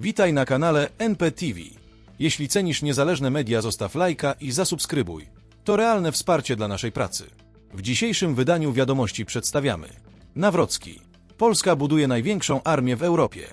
Witaj na kanale NPTV. Jeśli cenisz niezależne media, zostaw lajka i zasubskrybuj. To realne wsparcie dla naszej pracy. W dzisiejszym wydaniu wiadomości przedstawiamy Nawrocki. Polska buduje największą armię w Europie.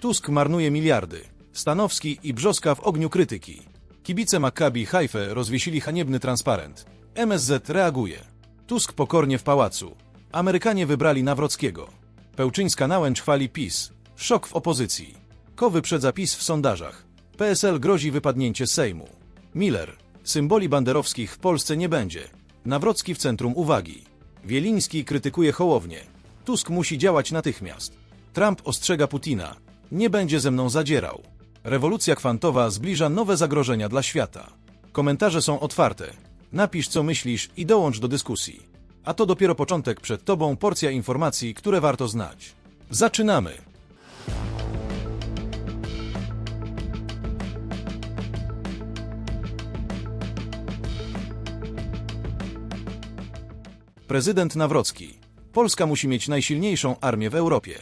Tusk marnuje miliardy. Stanowski i Brzoska w ogniu krytyki. Kibice Maccabi Haife rozwiesili haniebny transparent. MSZ reaguje. Tusk pokornie w pałacu. Amerykanie wybrali Nawrockiego. Pełczyńska nałęcz chwali PiS. Szok w opozycji. Ko wyprzedza PiS w sondażach. PSL grozi wypadnięcie Sejmu. Miller. Symboli banderowskich w Polsce nie będzie. Nawrocki w centrum uwagi. Wieliński krytykuje Hołownię. Tusk musi działać natychmiast. Trump ostrzega Putina. Nie będzie ze mną zadzierał. Rewolucja kwantowa zbliża nowe zagrożenia dla świata. Komentarze są otwarte. Napisz co myślisz i dołącz do dyskusji. A to dopiero początek przed tobą porcja informacji, które warto znać. Zaczynamy! Prezydent Nawrocki. Polska musi mieć najsilniejszą armię w Europie.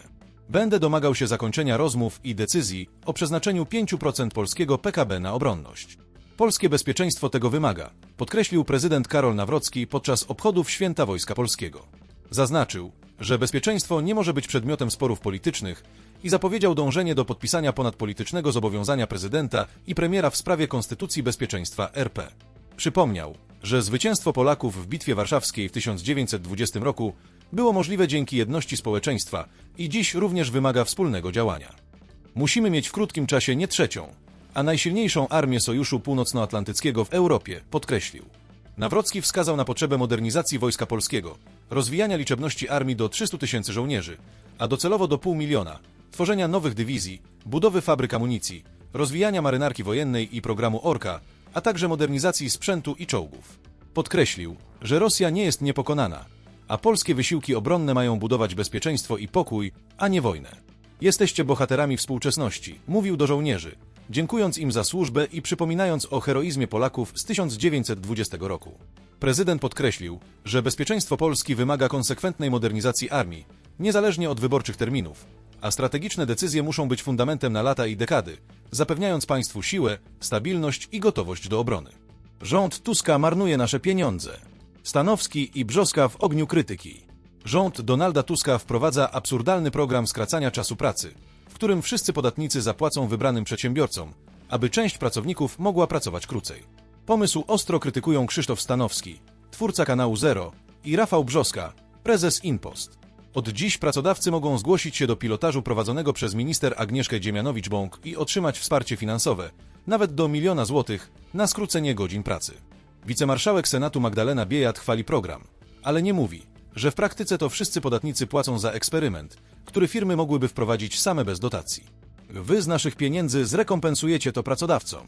Będę domagał się zakończenia rozmów i decyzji o przeznaczeniu 5% polskiego PKB na obronność. Polskie bezpieczeństwo tego wymaga, podkreślił prezydent Karol Nawrocki podczas obchodów Święta Wojska Polskiego. Zaznaczył, że bezpieczeństwo nie może być przedmiotem sporów politycznych i zapowiedział dążenie do podpisania ponadpolitycznego zobowiązania prezydenta i premiera w sprawie Konstytucji Bezpieczeństwa RP. Przypomniał, że zwycięstwo Polaków w Bitwie Warszawskiej w 1920 roku było możliwe dzięki jedności społeczeństwa i dziś również wymaga wspólnego działania. Musimy mieć w krótkim czasie nie trzecią, a najsilniejszą armię Sojuszu Północnoatlantyckiego w Europie, podkreślił. Nawrocki wskazał na potrzebę modernizacji Wojska Polskiego, rozwijania liczebności armii do 300 tysięcy żołnierzy, a docelowo do pół miliona, tworzenia nowych dywizji, budowy fabryk amunicji, rozwijania marynarki wojennej i programu Orka, a także modernizacji sprzętu i czołgów. Podkreślił, że Rosja nie jest niepokonana, a polskie wysiłki obronne mają budować bezpieczeństwo i pokój, a nie wojnę. Jesteście bohaterami współczesności, mówił do żołnierzy, dziękując im za służbę i przypominając o heroizmie Polaków z 1920 roku. Prezydent podkreślił, że bezpieczeństwo Polski wymaga konsekwentnej modernizacji armii, niezależnie od wyborczych terminów, a strategiczne decyzje muszą być fundamentem na lata i dekady, zapewniając państwu siłę, stabilność i gotowość do obrony. Rząd Tuska marnuje nasze pieniądze. Stanowski i Brzoska w ogniu krytyki. Rząd Donalda Tuska wprowadza absurdalny program skracania czasu pracy, w którym wszyscy podatnicy zapłacą wybranym przedsiębiorcom, aby część pracowników mogła pracować krócej. Pomysł ostro krytykują Krzysztof Stanowski, twórca kanału Zero, i Rafał Brzoska, prezes InPost. Od dziś pracodawcy mogą zgłosić się do pilotażu prowadzonego przez minister Agnieszkę Dziemianowicz-Bąk i otrzymać wsparcie finansowe, nawet do miliona złotych, na skrócenie godzin pracy. Wicemarszałek Senatu Magdalena Biejat chwali program, ale nie mówi, że w praktyce to wszyscy podatnicy płacą za eksperyment, który firmy mogłyby wprowadzić same bez dotacji. Wy z naszych pieniędzy zrekompensujecie to pracodawcom.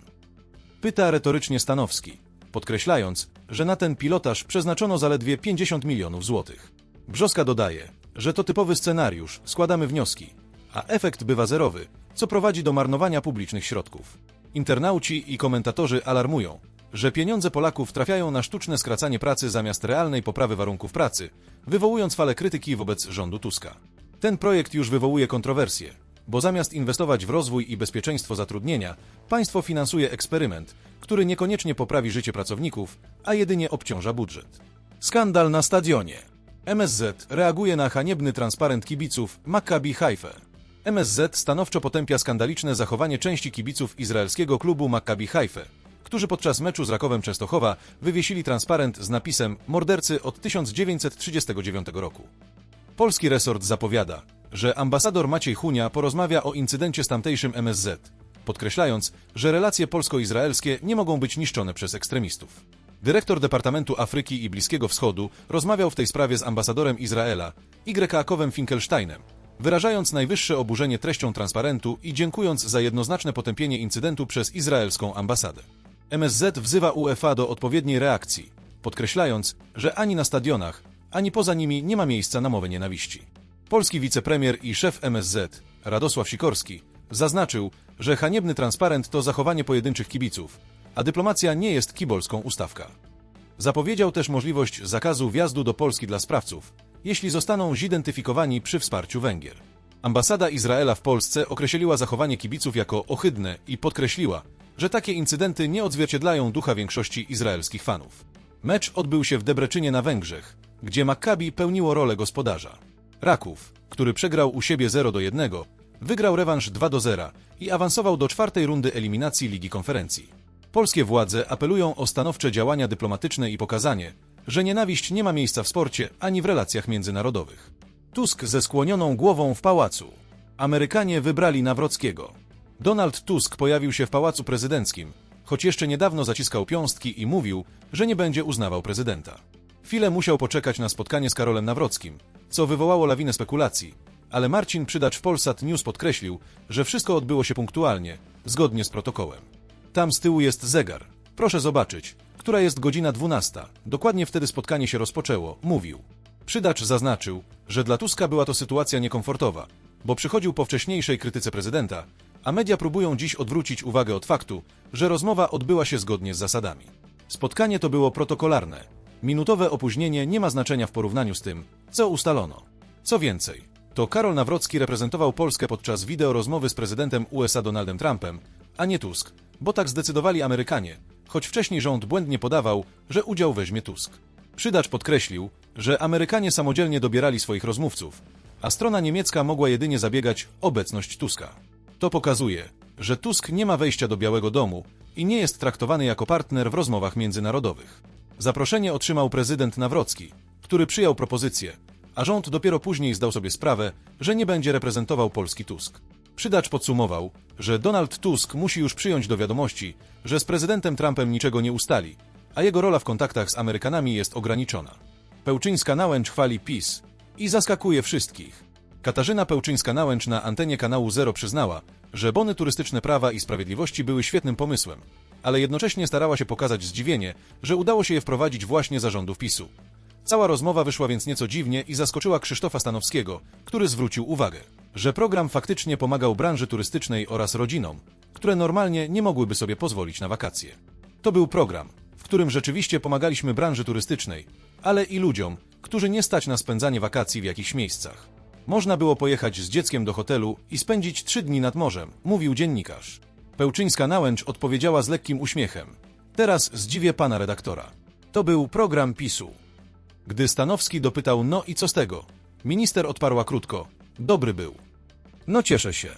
Pyta retorycznie Stanowski, podkreślając, że na ten pilotaż przeznaczono zaledwie 50 milionów złotych. Brzoska dodaje, że to typowy scenariusz, składamy wnioski, a efekt bywa zerowy, co prowadzi do marnowania publicznych środków. Internauci i komentatorzy alarmują, że pieniądze Polaków trafiają na sztuczne skracanie pracy zamiast realnej poprawy warunków pracy, wywołując falę krytyki wobec rządu Tuska. Ten projekt już wywołuje kontrowersje, bo zamiast inwestować w rozwój i bezpieczeństwo zatrudnienia, państwo finansuje eksperyment, który niekoniecznie poprawi życie pracowników, a jedynie obciąża budżet. Skandal na stadionie. MSZ reaguje na haniebny transparent kibiców Maccabi Haifa. MSZ stanowczo potępia skandaliczne zachowanie części kibiców izraelskiego klubu Maccabi Haifa, którzy podczas meczu z Rakowem Częstochowa wywiesili transparent z napisem Mordercy od 1939 roku. Polski resort zapowiada, że ambasador Maciej Hunia porozmawia o incydencie z tamtejszym MSZ, podkreślając, że relacje polsko-izraelskie nie mogą być niszczone przez ekstremistów. Dyrektor Departamentu Afryki i Bliskiego Wschodu rozmawiał w tej sprawie z ambasadorem Izraela, Y. Finkelsteinem, wyrażając najwyższe oburzenie treścią transparentu i dziękując za jednoznaczne potępienie incydentu przez izraelską ambasadę. MSZ wzywa UEFA do odpowiedniej reakcji, podkreślając, że ani na stadionach, ani poza nimi nie ma miejsca na mowę nienawiści. Polski wicepremier i szef MSZ, Radosław Sikorski, zaznaczył, że haniebny transparent to zachowanie pojedynczych kibiców, a dyplomacja nie jest kibolską ustawka. Zapowiedział też możliwość zakazu wjazdu do Polski dla sprawców, jeśli zostaną zidentyfikowani przy wsparciu Węgier. Ambasada Izraela w Polsce określiła zachowanie kibiców jako ohydne i podkreśliła, że takie incydenty nie odzwierciedlają ducha większości izraelskich fanów. Mecz odbył się w Debreczynie na Węgrzech, gdzie Maccabi pełniło rolę gospodarza. Raków, który przegrał u siebie 0 do 1, wygrał rewanż 2 do 0 i awansował do czwartej rundy eliminacji Ligi Konferencji. Polskie władze apelują o stanowcze działania dyplomatyczne i pokazanie, że nienawiść nie ma miejsca w sporcie ani w relacjach międzynarodowych. Tusk ze skłonioną głową w pałacu. Amerykanie wybrali Nawrockiego. Donald Tusk pojawił się w pałacu prezydenckim, choć jeszcze niedawno zaciskał piąstki i mówił, że nie będzie uznawał prezydenta. Chwilę musiał poczekać na spotkanie z Karolem Nawrockim, co wywołało lawinę spekulacji, ale Marcin Przydacz w Polsat News podkreślił, że wszystko odbyło się punktualnie, zgodnie z protokołem. Tam z tyłu jest zegar. Proszę zobaczyć, która jest godzina 12. Dokładnie wtedy spotkanie się rozpoczęło, mówił. Przydacz zaznaczył, że dla Tuska była to sytuacja niekomfortowa, bo przychodził po wcześniejszej krytyce prezydenta, a media próbują dziś odwrócić uwagę od faktu, że rozmowa odbyła się zgodnie z zasadami. Spotkanie to było protokolarne. Minutowe opóźnienie nie ma znaczenia w porównaniu z tym, co ustalono. Co więcej, to Karol Nawrocki reprezentował Polskę podczas wideo rozmowy z prezydentem USA Donaldem Trumpem, a nie Tusk, bo tak zdecydowali Amerykanie, choć wcześniej rząd błędnie podawał, że udział weźmie Tusk. Przydacz podkreślił, że Amerykanie samodzielnie dobierali swoich rozmówców, a strona niemiecka mogła jedynie zabiegać obecność Tuska. To pokazuje, że Tusk nie ma wejścia do Białego Domu i nie jest traktowany jako partner w rozmowach międzynarodowych. Zaproszenie otrzymał prezydent Nawrocki, który przyjął propozycję, a rząd dopiero później zdał sobie sprawę, że nie będzie reprezentował Polski Tusk. Przydacz podsumował, że Donald Tusk musi już przyjąć do wiadomości, że z prezydentem Trumpem niczego nie ustali, a jego rola w kontaktach z Amerykanami jest ograniczona. Pełczyńska-Nałęcz chwali PiS i zaskakuje wszystkich. Katarzyna Pełczyńska-Nałęcz na antenie kanału Zero przyznała, że bony turystyczne Prawa i Sprawiedliwości były świetnym pomysłem, ale jednocześnie starała się pokazać zdziwienie, że udało się je wprowadzić właśnie zarządów PiSu. Cała rozmowa wyszła więc nieco dziwnie i zaskoczyła Krzysztofa Stanowskiego, który zwrócił uwagę, że program faktycznie pomagał branży turystycznej oraz rodzinom, które normalnie nie mogłyby sobie pozwolić na wakacje. To był program, w którym rzeczywiście pomagaliśmy branży turystycznej, ale i ludziom, którzy nie stać na spędzanie wakacji w jakichś miejscach. Można było pojechać z dzieckiem do hotelu i spędzić trzy dni nad morzem, mówił dziennikarz. Pełczyńska Nałęcz odpowiedziała z lekkim uśmiechem. Teraz zdziwię pana redaktora. To był program PiSu. Gdy Stanowski dopytał, no i co z tego? Minister odparła krótko. Dobry był. No cieszę się.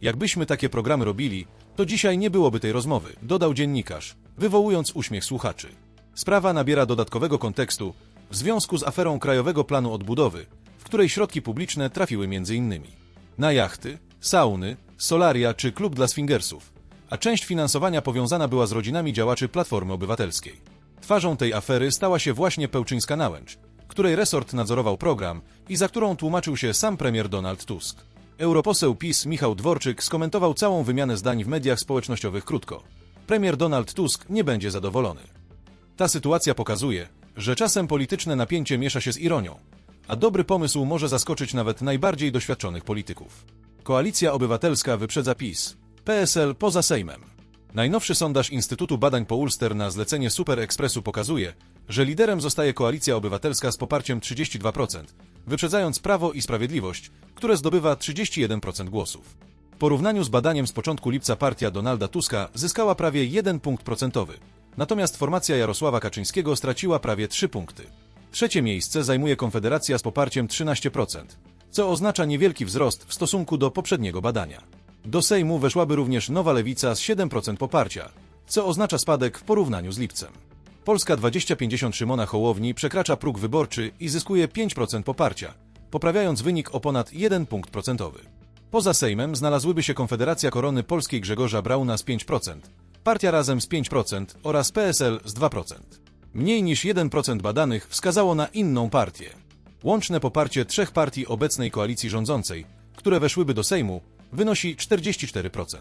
Jakbyśmy takie programy robili, to dzisiaj nie byłoby tej rozmowy, dodał dziennikarz, wywołując uśmiech słuchaczy. Sprawa nabiera dodatkowego kontekstu w związku z aferą Krajowego Planu Odbudowy, w której środki publiczne trafiły m.in. na jachty, sauny, solaria czy klub dla swingersów, a część finansowania powiązana była z rodzinami działaczy Platformy Obywatelskiej. Twarzą tej afery stała się właśnie Pełczyńska Nałęcz, której resort nadzorował program i za którą tłumaczył się sam premier Donald Tusk. Europoseł PiS Michał Dworczyk skomentował całą wymianę zdań w mediach społecznościowych krótko. Premier Donald Tusk nie będzie zadowolony. Ta sytuacja pokazuje, że czasem polityczne napięcie miesza się z ironią, a dobry pomysł może zaskoczyć nawet najbardziej doświadczonych polityków. Koalicja Obywatelska wyprzedza PiS, PSL poza Sejmem. Najnowszy sondaż Instytutu Badań po Ulster na zlecenie Super Expressu pokazuje, że liderem zostaje Koalicja Obywatelska z poparciem 32%, wyprzedzając Prawo i Sprawiedliwość, które zdobywa 31% głosów. W porównaniu z badaniem z początku lipca partia Donalda Tuska zyskała prawie 1 punkt procentowy, natomiast formacja Jarosława Kaczyńskiego straciła prawie 3 punkty. Trzecie miejsce zajmuje Konfederacja z poparciem 13%, co oznacza niewielki wzrost w stosunku do poprzedniego badania. Do Sejmu weszłaby również Nowa Lewica z 7% poparcia, co oznacza spadek w porównaniu z lipcem. Polska 2050 Szymona Hołowni przekracza próg wyborczy i zyskuje 5% poparcia, poprawiając wynik o ponad 1 punkt procentowy. Poza Sejmem znalazłyby się Konfederacja Korony Polskiej Grzegorza Brauna z 5%, Partia Razem z 5% oraz PSL z 2%. Mniej niż 1% badanych wskazało na inną partię. Łączne poparcie trzech partii obecnej koalicji rządzącej, które weszłyby do Sejmu, wynosi 44%.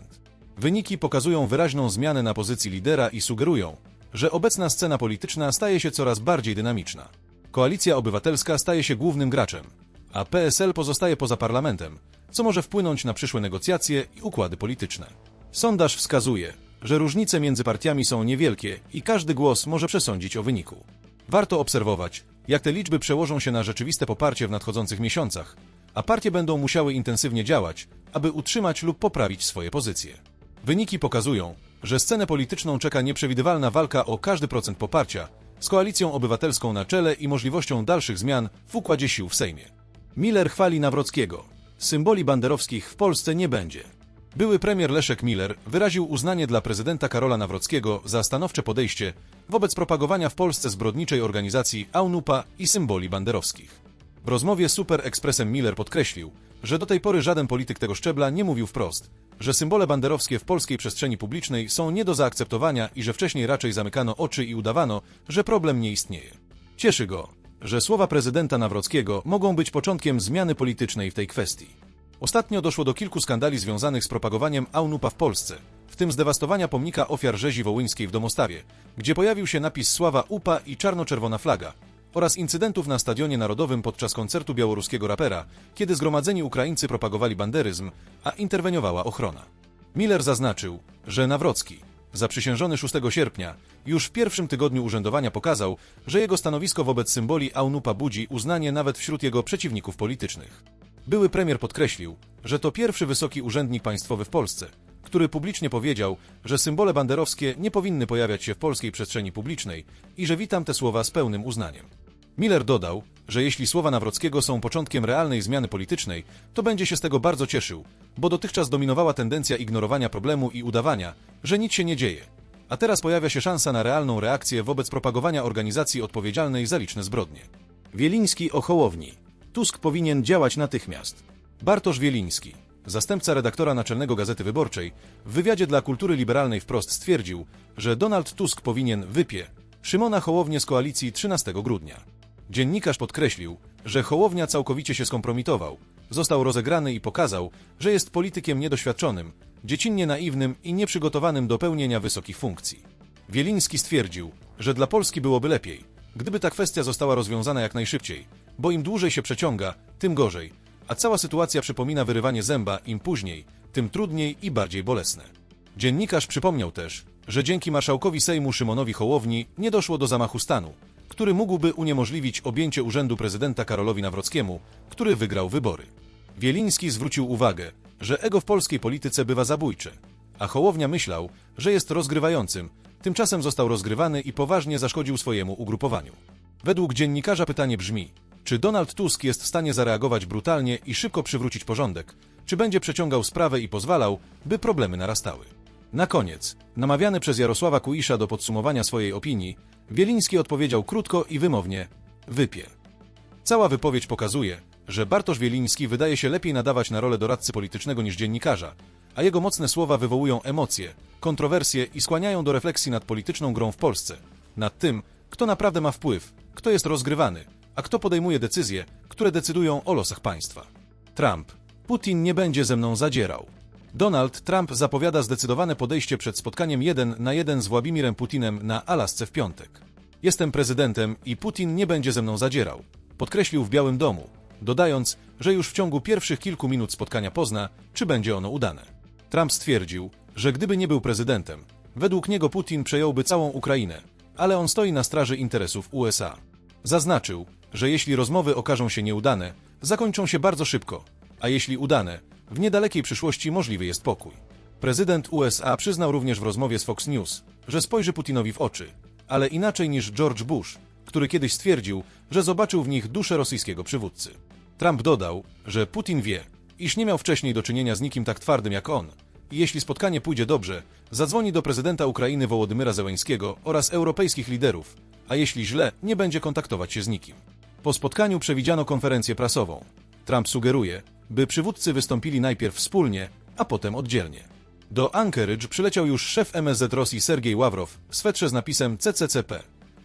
Wyniki pokazują wyraźną zmianę na pozycji lidera i sugerują, że obecna scena polityczna staje się coraz bardziej dynamiczna. Koalicja Obywatelska staje się głównym graczem, a PSL pozostaje poza parlamentem, co może wpłynąć na przyszłe negocjacje i układy polityczne. Sondaż wskazuje, że różnice między partiami są niewielkie i każdy głos może przesądzić o wyniku. Warto obserwować, jak te liczby przełożą się na rzeczywiste poparcie w nadchodzących miesiącach, a partie będą musiały intensywnie działać, aby utrzymać lub poprawić swoje pozycje. Wyniki pokazują, że scenę polityczną czeka nieprzewidywalna walka o każdy procent poparcia, z koalicją obywatelską na czele i możliwością dalszych zmian w układzie sił w Sejmie. Miller chwali Nawrockiego. Symboli banderowskich w Polsce nie będzie. Były premier Leszek Miller wyraził uznanie dla prezydenta Karola Nawrockiego za stanowcze podejście wobec propagowania w Polsce zbrodniczej organizacji AUNUPA i symboli banderowskich. W rozmowie z Super Expressem Miller podkreślił, że do tej pory żaden polityk tego szczebla nie mówił wprost, że symbole banderowskie w polskiej przestrzeni publicznej są nie do zaakceptowania i że wcześniej raczej zamykano oczy i udawano, że problem nie istnieje. Cieszy go, że słowa prezydenta Nawrockiego mogą być początkiem zmiany politycznej w tej kwestii. Ostatnio doszło do kilku skandali związanych z propagowaniem AUNUPA w Polsce, w tym zdewastowania pomnika ofiar rzezi wołyńskiej w Domostawie, gdzie pojawił się napis Sława UPA i czarno-czerwona flaga, oraz incydentów na Stadionie Narodowym podczas koncertu białoruskiego rapera, kiedy zgromadzeni Ukraińcy propagowali banderyzm, a interweniowała ochrona. Miller zaznaczył, że Nawrocki, zaprzysiężony 6 sierpnia, już w pierwszym tygodniu urzędowania pokazał, że jego stanowisko wobec symboli AUNUPA budzi uznanie nawet wśród jego przeciwników politycznych. Były premier podkreślił, że to pierwszy wysoki urzędnik państwowy w Polsce, który publicznie powiedział, że symbole banderowskie nie powinny pojawiać się w polskiej przestrzeni publicznej i że witam te słowa z pełnym uznaniem. Miller dodał, że jeśli słowa Nawrockiego są początkiem realnej zmiany politycznej, to będzie się z tego bardzo cieszył, bo dotychczas dominowała tendencja ignorowania problemu i udawania, że nic się nie dzieje. A teraz pojawia się szansa na realną reakcję wobec propagowania organizacji odpowiedzialnej za liczne zbrodnie. Wieliński o Hołowni. Tusk powinien działać natychmiast. Bartosz Wieliński, zastępca redaktora naczelnego Gazety Wyborczej, w wywiadzie dla Kultury Liberalnej wprost stwierdził, że Donald Tusk powinien wypie Szymona Hołownię z koalicji 13 grudnia. Dziennikarz podkreślił, że Hołownia całkowicie się skompromitował, został rozegrany i pokazał, że jest politykiem niedoświadczonym, dziecinnie naiwnym i nieprzygotowanym do pełnienia wysokich funkcji. Wieliński stwierdził, że dla Polski byłoby lepiej, gdyby ta kwestia została rozwiązana jak najszybciej, bo im dłużej się przeciąga, tym gorzej, a cała sytuacja przypomina wyrywanie zęba, im później, tym trudniej i bardziej bolesne. Dziennikarz przypomniał też, że dzięki marszałkowi Sejmu Szymonowi Hołowni nie doszło do zamachu stanu, który mógłby uniemożliwić objęcie urzędu prezydenta Karolowi Nawrockiemu, który wygrał wybory. Wieliński zwrócił uwagę, że ego w polskiej polityce bywa zabójcze, a Hołownia myślał, że jest rozgrywającym, tymczasem został rozgrywany i poważnie zaszkodził swojemu ugrupowaniu. Według dziennikarza pytanie brzmi, czy Donald Tusk jest w stanie zareagować brutalnie i szybko przywrócić porządek, czy będzie przeciągał sprawę i pozwalał, by problemy narastały. Na koniec, namawiany przez Jarosława Kuisza do podsumowania swojej opinii, Wieliński odpowiedział krótko i wymownie: wypie. Cała wypowiedź pokazuje, że Bartosz Wieliński wydaje się lepiej nadawać na rolę doradcy politycznego niż dziennikarza, a jego mocne słowa wywołują emocje, kontrowersje i skłaniają do refleksji nad polityczną grą w Polsce, nad tym, kto naprawdę ma wpływ, kto jest rozgrywany, a kto podejmuje decyzje, które decydują o losach państwa. Trump. Putin nie będzie ze mną zadzierał. Donald Trump zapowiada zdecydowane podejście przed spotkaniem jeden na jeden z Władimirem Putinem na Alasce w piątek. Jestem prezydentem i Putin nie będzie ze mną zadzierał, podkreślił w Białym Domu, dodając, że już w ciągu pierwszych kilku minut spotkania pozna, czy będzie ono udane. Trump stwierdził, że gdyby nie był prezydentem, według niego Putin przejąłby całą Ukrainę, ale on stoi na straży interesów USA. Zaznaczył, że jeśli rozmowy okażą się nieudane, zakończą się bardzo szybko, a jeśli udane, w niedalekiej przyszłości możliwy jest pokój. Prezydent USA przyznał również w rozmowie z Fox News, że spojrzy Putinowi w oczy, ale inaczej niż George Bush, który kiedyś stwierdził, że zobaczył w nich duszę rosyjskiego przywódcy. Trump dodał, że Putin wie, iż nie miał wcześniej do czynienia z nikim tak twardym jak on i jeśli spotkanie pójdzie dobrze, zadzwoni do prezydenta Ukrainy Wołodymyra Zełeńskiego oraz europejskich liderów, a jeśli źle, nie będzie kontaktować się z nikim. Po spotkaniu przewidziano konferencję prasową. Trump sugeruje, by przywódcy wystąpili najpierw wspólnie, a potem oddzielnie. Do Anchorage przyleciał już szef MSZ Rosji Sergiej Ławrow w swetrze z napisem CCCP,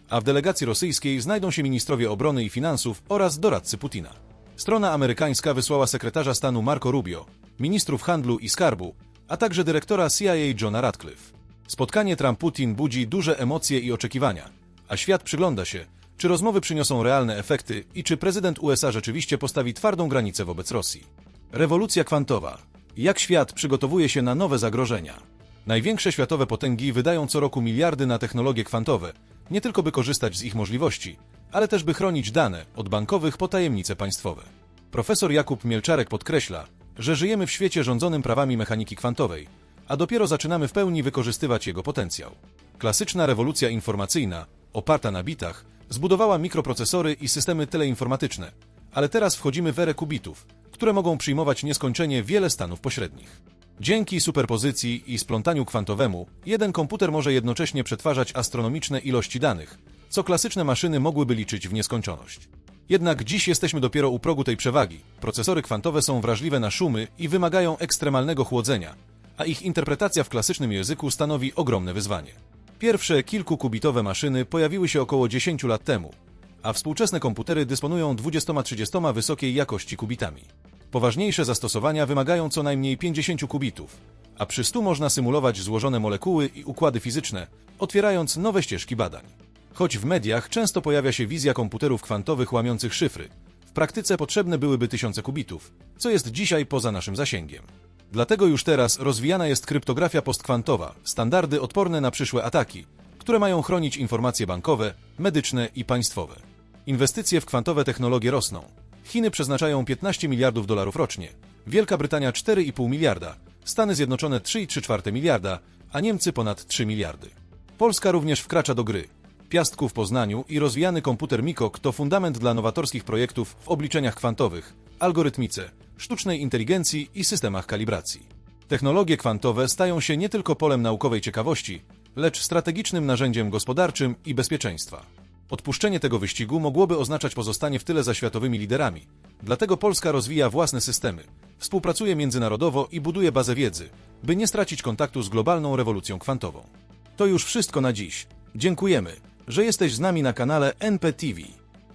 a w delegacji rosyjskiej znajdą się ministrowie obrony i finansów oraz doradcy Putina. Strona amerykańska wysłała sekretarza stanu Marco Rubio, ministrów handlu i skarbu, a także dyrektora CIA Johna Radcliffe. Spotkanie Trump-Putin budzi duże emocje i oczekiwania, a świat przygląda się, czy rozmowy przyniosą realne efekty i czy prezydent USA rzeczywiście postawi twardą granicę wobec Rosji. Rewolucja kwantowa. Jak świat przygotowuje się na nowe zagrożenia? Największe światowe potęgi wydają co roku miliardy na technologie kwantowe, nie tylko by korzystać z ich możliwości, ale też by chronić dane od bankowych po tajemnice państwowe. Profesor Jakub Mielczarek podkreśla, że żyjemy w świecie rządzonym prawami mechaniki kwantowej, a dopiero zaczynamy w pełni wykorzystywać jego potencjał. Klasyczna rewolucja informacyjna, oparta na bitach, zbudowała mikroprocesory i systemy teleinformatyczne, ale teraz wchodzimy w erę kubitów, które mogą przyjmować nieskończenie wiele stanów pośrednich. Dzięki superpozycji i splątaniu kwantowemu, jeden komputer może jednocześnie przetwarzać astronomiczne ilości danych, co klasyczne maszyny mogłyby liczyć w nieskończoność. Jednak dziś jesteśmy dopiero u progu tej przewagi. Procesory kwantowe są wrażliwe na szumy i wymagają ekstremalnego chłodzenia, a ich interpretacja w klasycznym języku stanowi ogromne wyzwanie. Pierwsze kilkukubitowe maszyny pojawiły się około 10 lat temu, a współczesne komputery dysponują 20-30 wysokiej jakości kubitami. Poważniejsze zastosowania wymagają co najmniej 50 kubitów, a przy 100 można symulować złożone molekuły i układy fizyczne, otwierając nowe ścieżki badań. Choć w mediach często pojawia się wizja komputerów kwantowych łamiących szyfry, w praktyce potrzebne byłyby tysiące kubitów, co jest dzisiaj poza naszym zasięgiem. Dlatego już teraz rozwijana jest kryptografia postkwantowa, standardy odporne na przyszłe ataki, które mają chronić informacje bankowe, medyczne i państwowe. Inwestycje w kwantowe technologie rosną. Chiny przeznaczają 15 miliardów dolarów rocznie, Wielka Brytania 4,5 miliarda, Stany Zjednoczone 3,3 miliarda, a Niemcy ponad 3 miliardy. Polska również wkracza do gry. Piastku w Poznaniu i rozwijany komputer Mikok to fundament dla nowatorskich projektów w obliczeniach kwantowych, algorytmice, sztucznej inteligencji i systemach kalibracji. Technologie kwantowe stają się nie tylko polem naukowej ciekawości, lecz strategicznym narzędziem gospodarczym i bezpieczeństwa. Odpuszczenie tego wyścigu mogłoby oznaczać pozostanie w tyle za światowymi liderami. Dlatego Polska rozwija własne systemy, współpracuje międzynarodowo i buduje bazę wiedzy, by nie stracić kontaktu z globalną rewolucją kwantową. To już wszystko na dziś. Dziękujemy, że jesteś z nami na kanale NPTV.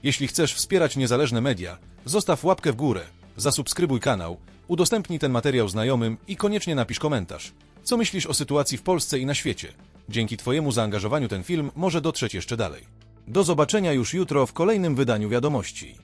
Jeśli chcesz wspierać niezależne media, zostaw łapkę w górę, zasubskrybuj kanał, udostępnij ten materiał znajomym i koniecznie napisz komentarz. Co myślisz o sytuacji w Polsce i na świecie? Dzięki Twojemu zaangażowaniu ten film może dotrzeć jeszcze dalej. Do zobaczenia już jutro w kolejnym wydaniu wiadomości.